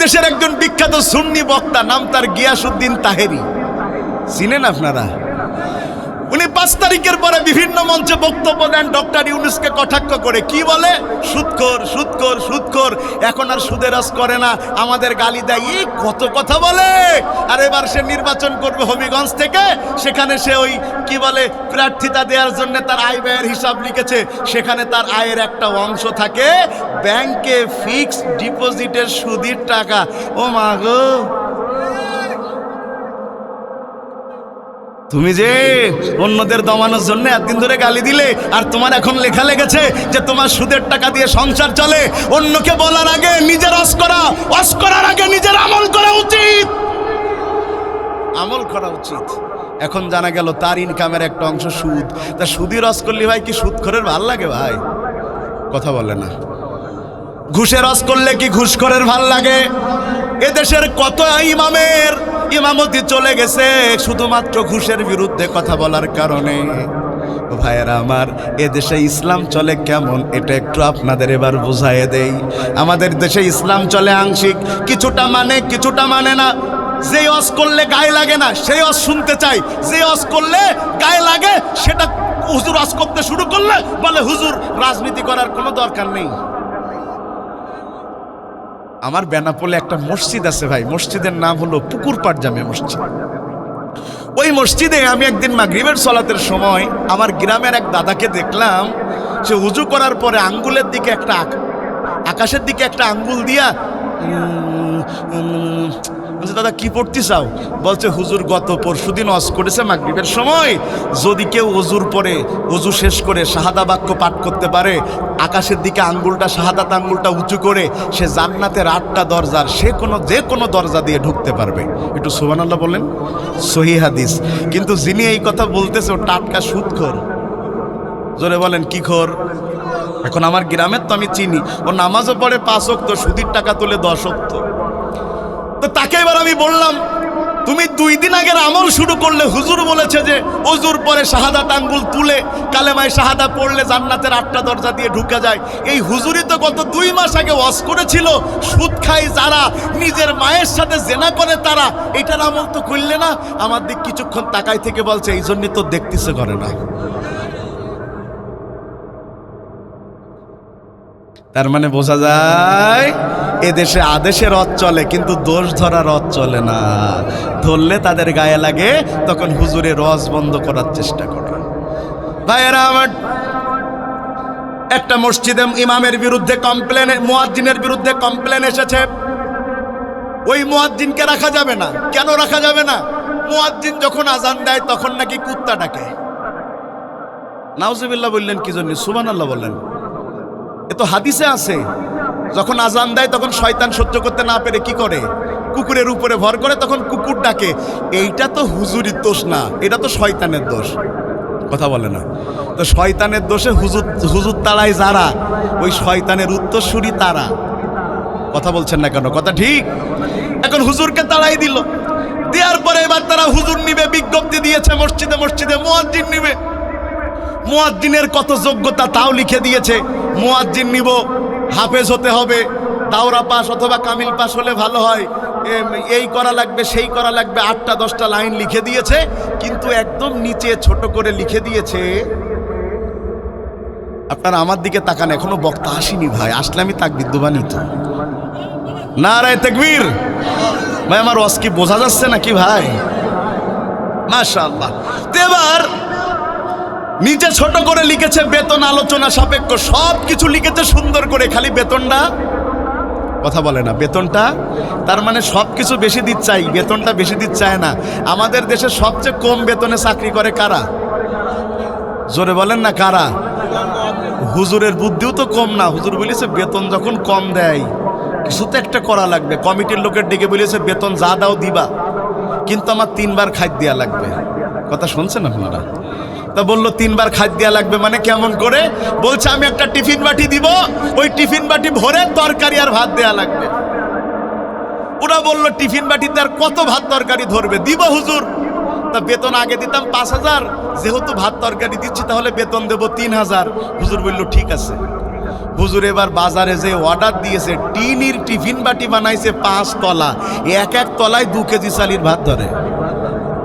বাংলাদেশের একজন বিখ্যাত সুন্নি বক্তা নাম তার গিয়াসুদ্দিন তাহেরি। চিনেন আপনারা? উনি পাঁচ তারিখের পরে বিভিন্ন মঞ্চে বক্তব্য দেন, ডক্টর ইউনুসকে কটাক্ষ করে। কি বলে? সুদখোর সুদখোর সুদখোর এখন আর সুদের সুদেরাজ করে না, আমাদের গালি দেয়। এই কত কথা বলে! আর এবার সে নির্বাচন করবে হবিগঞ্জ থেকে। সেখানে সে ওই, কি বলে, প্রার্থিতা দেওয়ার জন্য তার আয় ব্যয়ের হিসাব লিখেছে। সেখানে তার আয়ের একটা অংশ থাকে। ব্যাংকে ফিক্সড ডিপোজিটের সুদির টাকা। ও মা গো! তুমি যে অন্যদের দমানোর জন্য একদিন ধরে গালি দিলে, আর তোমার এখন লেখা লেগেছে যে তোমার সুদের টাকা দিয়ে সংসার চলে, অন্যকে বলার আগে নিজের অস করা, অস করার আগে নিজের আমল করা উচিত। আমল করা উচিত। এখন জানা গেল তার ইনকামের একটা অংশ সুদ। তা সুদি রস করলি ভাই কি সুদ করের ভালো লাগে ভাই? কথা বলে না। ঘুষের রস করলে কি ঘুষখোরের ভালো লাগে? এদেশের কত ইমামের ইমামতি চলে গেছে। শুধুমাত্র ঘুষের বিরুদ্ধে কথা বলার কারণে। ভাইয়েরা আমার, এদেশে ইসলাম চলে কেমন? এটা একটু আপনাদের এবার বুঝাইয়ে দেই। আমাদের দেশে ইসলাম চলে আংশিক। কিছুটা মানে কিছুটা মানে না। যে অস করলে গায়ে লাগে না, সেই অস শুনতে চাই। যে অস করলে গায়ে লাগে, সেটা হুজুর অস করতে শুরু করলে বলে, হুজুর, রাজনীতি করার কোনো দরকার নেই। আমার বেনাপোলে একটা মসজিদ আছে ভাই। মসজিদের নাম হলো পুকুরপাট জামে মসজিদ। ওই মসজিদে আমি একদিন মাগরিবের সলাতের সময় আমার গ্রামের এক দাদাকে দেখলাম, সে উজু করার পরে আঙ্গুলের দিকে একটা আক- আকাশের দিকে একটা আঙ্গুল দিয়া বলছে, দাদা, কি পড়তে চাও? বলছে, হুজুর, গত পরশুদিন অস করেছে মাগরিবের সময়। যদি কেউ অজুর পরে অজু শেষ করে শাহাদা বাক্য পাঠ করতে পারে, আকাশের দিকে আঙ্গুলটা, শাহাদাত আঙ্গুলটা উঁচু করে সে জান্নাতের আটটা দরজার সে কোনো, যে কোনো দরজা দিয়ে ঢুকতে পারবে। একটু সুবহানাল্লাহ বলেন, সহি হাদিস। কিন্তু যিনি এই কথা বলতেছে, ও টাটকা সুদখোর। জোরে বলেন, কি খোর? এখন আমার গ্রামের তো আমি চিনি। ও নামাজও পড়ে পাঁচ অক্ত সুদির টাকা তুলে দশ অক্ত তো তাকে এবার আমি বললাম, তুমি দুই দিন আগের আমল শুরু করলে হুজুর বলেছে যে অজুর পরে শাহাদা আঙ্গুল তুলে কালেমায় শাহাদা পড়লে জান্নাতের আটটা দরজা দিয়ে ঢুকে যায়। এই হুজুরি তো গত দুই মাস আগে ওয়াজ করেছিল, সুদ খাই যারা, নিজের মায়ের সাথে জেনা করে তারা। এটার আমল তো করলে না, আমার দিক কিছুক্ষণ তাকাই থেকে বলছে, এই জন্যই তো দেখতেছে করে না তার মানে বোঝা যায় এদেশে আদেশে রথ চলে, কিন্তু দোষ ধরা রথ চলে না। ধরলে তাদের গায়ে লাগে, তখন হুজুরে রস বন্ধ করার চেষ্টা করে। ভাইয়েরা আমার, একটা মসজিদে ইমামের বিরুদ্ধে কমপ্লেন মুয়াজ্জিনের বিরুদ্ধে কমপ্লেন এসেছে। ওই মুয়াজ্জিনকে রাখা যাবে না। কেন রাখা যাবে না? মুয়াজ্জিন যখন আজান দেয়, তখন নাকি কুত্তা ডাকে। নাউজুবিল্লাহ বললেন, কি জন্য? সুবহানাল্লাহ বললেন। এ তো হাদিসে আছে। যখন আজান দেয়, তখন শয়তান সহ্য করতে না পেরে কি করে? কুকুরের উপরে ভর করে তখন কুকুর ডাকে। এইটা তো হুজুরির দোষ না, এটা তো শয়তানের দোষ। কথা বলে না। তো শয়তানের দোষে হুজুর হুজুর তারাই যারা, ওই শয়তানের উত্তরসূরি তারা। কথা বলছেন না কেন? কথা ঠিক? এখন হুজুরকে তাড়াই দিল। দেওয়ার পরে এবার তারা হুজুর নিবে, বিজ্ঞপ্তি দিয়েছে, মসজিদে মসজিদে মোয়াজ্জিন নিবে। মোয়াজ্জিনের কত যোগ্যতা তাও লিখে দিয়েছে। মোয়াজ্জিন নিব। হাফেজ হতে হবে, দাওরা পাস অথবা কামিল পাস হলে ভালো হয়। এই করা লাগবে, সেই করা লাগবে, আটটা, দশটা লাইন লিখে দিয়েছে, কিন্তু একদম নিচে ছোট করে লিখে দিয়েছে। আপনারা আমার দিকে তাকান, এখনও বক্তা আসেনি ভাই, আসলে আমি তাক বিদ্যমানই তো। না রায় তেকবীর। ভাই, আমার রস কি বোঝা যাচ্ছে নাকি ভাই? মাশাআল্লাহ। তো এবার নিচে ছোট করে লিখেছে বেতন আলোচনা সাপেক্ষ। সব কিছু লিখেছে সুন্দর করে, খালি বেতনটা কথা বলে না। বেতনটা, তার মানে সব কিছু বেশি দিতে চাই, বেতনটা বেশি দিতে চায় না। আমাদের দেশে সবচেয়ে কম বেতনে চাকরি করে কারা? জোরে বলেন না, কারা? হুজুরের বুদ্ধিও তো কম না। হুজুর বলেছে বেতন যখন কম দেয় কিছু তো একটা করা লাগবে। কমিটির লোকের ডেকে বলেছে বেতন যা দাও দিবা। কিন্তু আমার তিনবার খাদ্য দেওয়া লাগবে। কথা শুনছেন আপনারা? তা বলল, তিনবার খাদ্য দেওয়া লাগবে মানে কেমন করে? বলছে, আমি একটা টিফিন বাটি দিব, ওই টিফিন বাটি ভরে তরকারি আর ভাত দেওয়া লাগবে। ওরা বলল, টিফিন বাটিতে আর কত ভাত তরকারি ধরবে? দিব হুজুর। তা বেতন আগে দিতাম পাঁচ হাজার, যেহেতু ভাত তরকারি দিচ্ছি, তাহলে বেতন দেবো তিন হাজার। হুজুর বলল, ঠিক আছে। হুজুর এবার বাজারে যে অর্ডার দিয়েছে, টিনির টিফিন বাটি বানাইছে পাঁচ তলা। এক এক তলায় দু কেজি চালির ভাত ধরে।